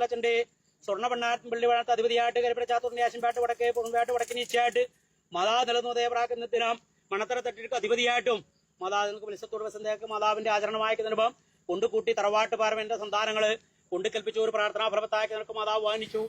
ശ്രീമഹാതല്ലച്ചന്റെ സ്വർണ പെണ്ണാറ്റം പള്ളി വളർത്ത് അധിപതിയായിട്ട് കരിപ്പരച്ചാത്തൂറിന്റെ ആശംപാട്ട് വടക്കേ പുറമ്പാട്ട് വടക്കിനീച്ചയായിട്ട് മതാ നിലന്നു ദേവറാക്കുന്നതിനാം മണത്തര തട്ടിട്ട് അധിപതിയായിട്ടും മാതാ നിങ്ങൾക്ക് മത്സ്യത്തോട് വസന്തേക്ക് മാതാവിന്റെ നിലപം കൊണ്ടുകൂട്ടി തറവാട്ട് പാർവന്റെ സന്താനങ്ങൾ കൊണ്ടുകൽപ്പിച്ച ഒരു പ്രാർത്ഥനാ ഫലവത്താക്കി നിനക്ക് മാതാവ് വാങ്ങിച്ചു.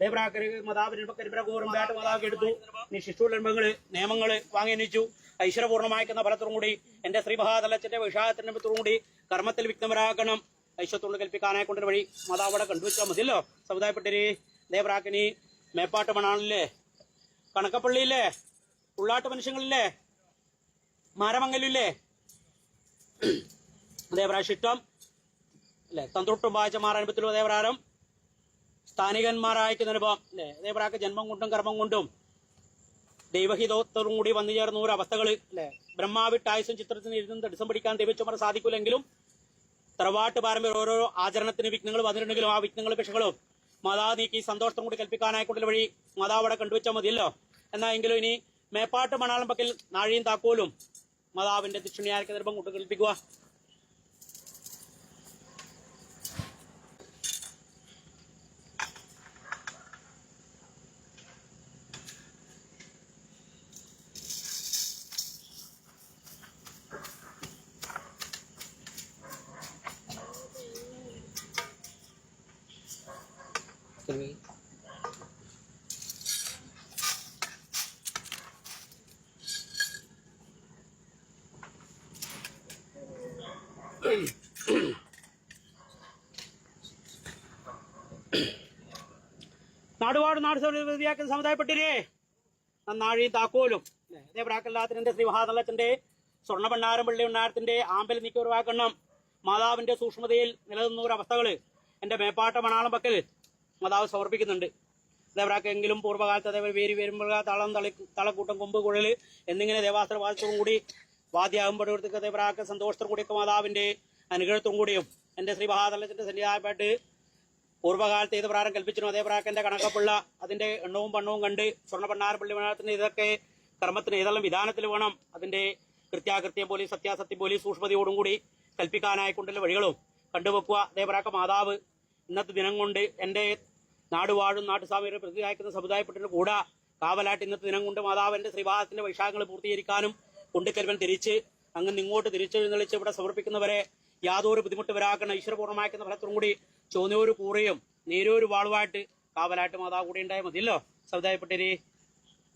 ദേവറാക്കര് മാതാവിന് കരിപ്പര കൂറുമ്പാട്ട് മാതാവ് എടുത്തു. നീ ശിശുലംബങ്ങൾ നിയമങ്ങൾ വാങ്ങി അണിയിച്ചു ഐശ്വര്യപൂർണമാക്കുന്ന ഫലത്തോടും കൂടി എന്റെ ശ്രീ മഹാതലച്ചന്റെ വിഷാദത്തിന്റെ മിത്രവും കൂടി കർമ്മത്തിൽ വിഘ്നമരാക്കണം ഐശ്വത്തോട് കൽപ്പിക്കാനായ കൊണ്ടൊരു വഴി മാതാവ് അവിടെ കണ്ടുവച്ചാൽ മതിയല്ലോ. സമുദായപ്പെട്ടരി ദേവറാക്കിനി മേപ്പാട്ട് മണാളില്ലേ കണക്കപ്പള്ളിയില്ലേ ഉള്ളാട്ട് മനുഷ്യങ്ങളില്ലേ മാരമംഗലില്ലേ ദേവരാശിഷ്ടം അല്ലെ? തന്ത്രൊട്ടും വായിച്ച മാറാനുഭവത്തിലോ ദേവരാരം. സ്ഥാനികന്മാരായിരിക്കുന്ന അനുഭവം. അല്ലെ? ദേവരാക്ക് ജന്മം കൊണ്ടും കർമ്മം കൊണ്ടും ദൈവഹിതോത്തോടും കൂടി വന്നു ചേർന്ന ഒരു അവസ്ഥകൾ അല്ലെ? ബ്രഹ്മാവിട്ടായുസും ചിത്രത്തിന് ഇരുന്ന് തടസ്സം പിടിക്കാൻ ദൈവച്ചുമറ സാധിക്കില്ലെങ്കിലും തറവാട്ട് പാരമ്പര്യം ഓരോ ആചരണത്തിന് വിഘ്നങ്ങൾ വന്നിട്ടുണ്ടെങ്കിലും ആ വിഘ്നങ്ങളും വിഷങ്ങളും മാതാ നീക്കി സന്തോഷം കൂടി കൽപ്പിക്കാനായിക്കൊണ്ടുള്ള വഴി മാതാവ് അവിടെ കണ്ടുവച്ചാൽ മതിയല്ലോ. എന്നാ എങ്കിലും ഇനി മേപ്പാട്ട് മണാളം പക്കൽ നാഴിയും താക്കോലും മാതാവിന്റെ ദക്ഷിണിയായ നിർഭം കൊണ്ട് കൽപ്പിക്കുക. നാടുപാട് നാട് വ്യതിയാക്കുന്ന സമുദായപ്പെട്ടിരേ നന്നാഴിയും താക്കോലും. അതേ പ്രാക്കല്ലാത്തിന്റെ ശ്രീ മഹാതലത്തിന്റെ സ്വർണ ഭണ്ഡാരം പള്ളി ഉണ്ടാരത്തിന്റെ ആമ്പൽ നീക്കി ഒഴിവാക്കണം മാതാവിന്റെ സൂക്ഷ്മതയിൽ നിലനിന്ന ഒരു അവസ്ഥകൾ എന്റെ മേപ്പാട്ട മണാളം പക്കൽ മാതാവ് സമർപ്പിക്കുന്നുണ്ട്. ദേവരാക്കെങ്കിലും പൂർവകാലത്ത് അതേപോലെ വേരി വരുമ്പോൾ തളം തളി തളക്കൂട്ടം കൊമ്പ് കുഴൽ എന്നിങ്ങനെ ദേവാസ്ത്ര വാദത്തോടും കൂടി വാദ്യാകുമ്പോഴത്തേക്ക് ദേവരാക്ക സന്തോഷത്തോടും കൂടിയൊക്കെ മാതാവിന്റെ അനുഗ്രഹത്തോടും കൂടിയും എന്റെ ശ്രീ മഹാതലത്തിന്റെ സന്നിധാനമായിട്ട് പൂർവകാലത്ത് ഏത് പ്രാരം കൽപ്പിച്ചിരുന്നു അതേ പ്രാക്കന്റെ കണക്കപ്പുള്ള അതിന്റെ എണ്ണവും പണ്ണവും കണ്ട് സ്വർണ പണ്ണാര പള്ളി മണത്തിന് ഇതൊക്കെ കർമ്മത്തിന് ഏതെല്ലാം വിധാനത്തിൽ വേണം അതിന്റെ കൃത്യാകൃത്യം പോലീസ് സത്യാസത്യം പോലീസ് സൂക്ഷ്മതയോടും കൂടി കൽപ്പിക്കാനായിക്കൊണ്ടുള്ള വഴികളും കണ്ടുവെക്കുക. അതേപ്രാക്ക മാതാവ് ഇന്നത്തെ ദിനം കൊണ്ട് എന്റെ നാടുവാഴും നാട്ടുസ്വാമിയുടെ പ്രതിയാക്കുന്ന സമുദായപ്പെട്ടിട്ട് കൂടെ കാവലായിട്ട് ഇന്നത്തെ ദിനം കൊണ്ട് മാതാവിന്റെ ശ്രീവാഹത്തിന്റെ വൈശാഖങ്ങൾ പൂർത്തീകരിക്കാനും കൊണ്ടുക്കരുവൻ തിരിച്ച് അങ്ങ് ഇങ്ങോട്ട് തിരിച്ചെഴുന്നള്ളിച്ച് ഇവിടെ സമർപ്പിക്കുന്നവരെ യാതൊരു ബുദ്ധിമുട്ട് വരാക്കുന്ന ഈശ്വരപൂർണമാക്കുന്ന ഫലത്തോടും കൂടി ചോന്നൂര് കൂറയും നീരൂര് വാളുമായിട്ട് കാവലായിട്ട് മാതാവ് കൂടി ഉണ്ടായ മതിയല്ലോ. സമുദായപ്പെട്ടിരി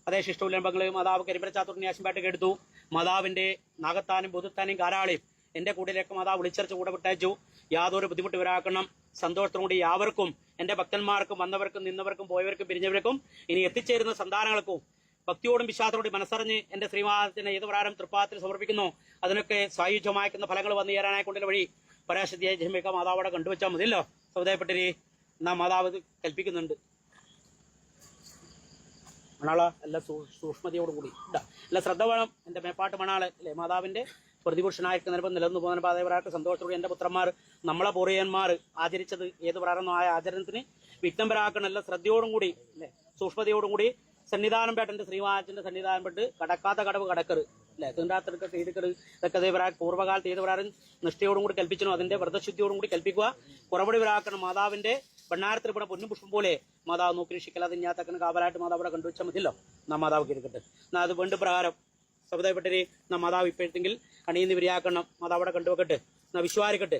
അതേ ശിഷ്ടോല്ലംബങ്ങൾ മാതാവ് കരിമ്പരച്ചാത്തുറിനെ ആശംപാട്ടൊക്കെ എടുത്തു മാതാവിന്റെ നാഗത്താനും ബുദ്ധത്താനും കാരാളിയും എന്റെ കൂടിലേക്ക് മാതാവ് വിളിച്ചറിച്ച് കൂടെ വിട്ടയച്ചു. യാതൊരു ബുദ്ധിമുട്ട് വരാക്കണം സന്തോഷത്തോടു കൂടി യാവർക്കും എന്റെ ഭക്തന്മാർക്കും വന്നവർക്കും നിന്നവർക്കും പോയവർക്കും പിരിഞ്ഞവർക്കും ഇനി എത്തിച്ചേരുന്ന സന്താനങ്ങൾക്കും ഭക്തിയോടും വിശ്വാസത്തോടും മനസ്സറിഞ്ഞ് എന്റെ ശ്രീമാതത്തിന് ഏത് പ്രാരം തൃപ്പാത്തിൽ സമർപ്പിക്കുന്നു അതിനൊക്കെ സായുജ്യമാക്കുന്ന ഫലങ്ങൾ വന്നു ചേരാനായി കൊണ്ടുള്ള വഴി പരാശക്തിയായ ജന്മിക്ക മാതാവോടെ കണ്ടുവച്ചാൽ മതിയല്ലോ. സമുദായപ്പെട്ടരി എന്നാ മാതാവ് കൽപ്പിക്കുന്നുണ്ട്. മണാള എല്ലാ സൂ- സൂക്ഷ്മതയോടും കൂടി ഇതാ എല്ലാ ശ്രദ്ധ വേണം എന്റെ മേപ്പാട്ട് മണാൾ അല്ലെ മാതാവിന്റെ പ്രതിപുരുഷനായിരിക്കുന്ന നിലപ്പം നിലനിന്നു പോകുന്ന പാതയവരായിട്ട് സന്തോഷത്തോടെ എന്റെ പുത്രന്മാർ നമ്മളെ പൊറിയന്മാർ ആചരിച്ചത് ഏത് പ്രാരംഭം ആയ ആചരണത്തിന് വിഘ്നം ശ്രദ്ധയോടും കൂടി അല്ലെ? സൂക്ഷ്മതയോടും കൂടി സന്നിധാനം പേട്ടന്റെ ശ്രീമാച്ചന്റെ സന്നിധാനം പെട്ട് കടക്കാത്ത കടവ് കടക്കറ് അല്ലെ? തീണ്ടാത്തെടുക്ക ചെയ്തിക്കറ് ഇതൊക്കെ പൂർവകാലത്ത് ഏത് പ്രാരം നിഷ്ഠയോടും കൂടി കൽപ്പിച്ചണോ അതിന്റെ വ്രതശുദ്ധിയോടും കൂടി കൽപ്പിക്കുക. കുറവടി വരാക്കണം മാതാവിന്റെ പെണ്ണാരത്തിൽ ഇവിടെ പൊന്നും പുഷ്പം പോലെ മാതാവ് നോക്കി രക്ഷിക്കലാതെ ഞാത്തക്കന് കാവലായിട്ട് മാതാവ് കണ്ടുവച്ചാൽ മതിയല്ലോ. നാ മാതാവ് കിടക്കട്ടെ എന്നാ അത് വേണ്ട പ്രകാരം സമുദായപ്പെട്ടരെ നാ മാതാവ് ഇപ്പോഴത്തെങ്കിൽ അണിയുന്ന വിരിയാക്കണം അത് അവിടെ കണ്ടുവെക്കട്ടെ. എന്നാ വിശ്വാരിക്കട്ടെ